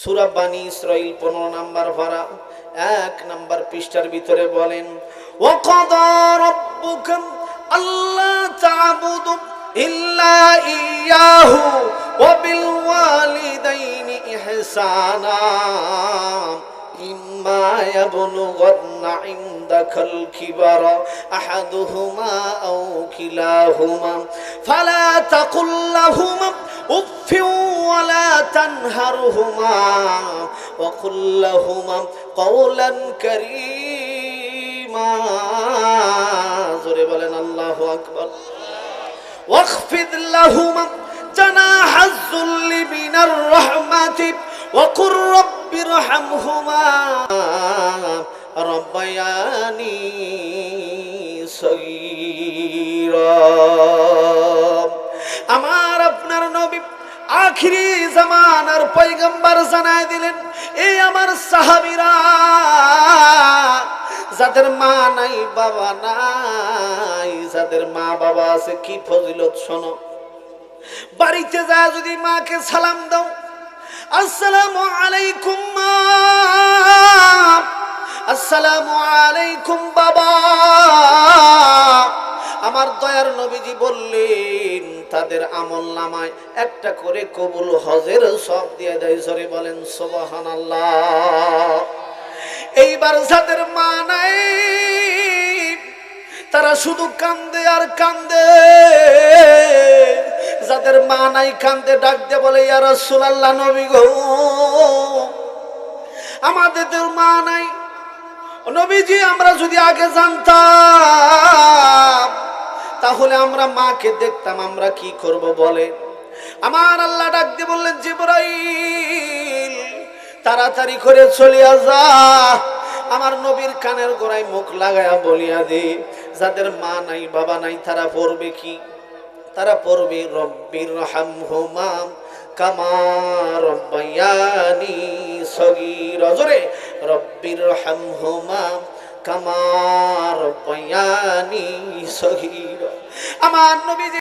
সুরা বানী ইসরাইল পনেরো নাম্বার ভাড়া, এক নাম্বার পৃষ্ঠার ভিতরে বলেন আল্লাহ তাবুদু ইল্লা ইয়াহু ওয়া বিল ওয়ালিদাইনি ইহসানা। ইম্মা ইনদাকাল আহাদুহুমা আও কিলাহুমা। ফালা তাকুল লাহুমা تنهرهما وقل لهما قولا كريما زوري بلن الله أكبر واخفض لهما جناح الذل من الرحمة وقل رب ارحمهما ربياني صغيرا আখিরি জামানার পয়গম্বর জানায় দিলেন এই আমার সাহাবিরা, যাদের মা নাই, বাবা নাই, যাদের মা বাবা আছে, কি ফজিলত শোনো? বাড়িতে যায় যদি মাকে সালাম দাও, আসসালামু আলাইকুম মা, আসসালামু আলাইকুম বাবা দয়ার নবীজি বললেন, তাদের আমল নামায় একটা করে কবুল হজের সব দিয়ে দেয় সরে বলেন সোবাহান এইবার যাদের মা নাই, তারা শুধু কান্দে আর কান্দে। যাদের মা নাই, কান্দে, ডাক দিয়ে বলে, ইয়া রাসূলুল্লাহ, নবী গো। আমাদের মা নাই। নবীজি, আমরা যদি আগে জানতাম তাহলে আমরা মাকে দেখতাম, আমরা কি করব বলে? আমার আল্লাহ ডাক দিয়ে বললেন, জিবরাইল, তাড়াতাড়ি করে চলিয়া যা আমার নবীর কানের গোড়ায় মুখ লাগায়া বলিয়া দে, যাদের মা নাই, বাবা নাই, তারা পড়বে কি? তারা পড়বে রব্বির হামহুমা কামা রব্বায়ানি সগীর। রব্বির হামহুমা কামা কয়ানি সগীর আমার নবী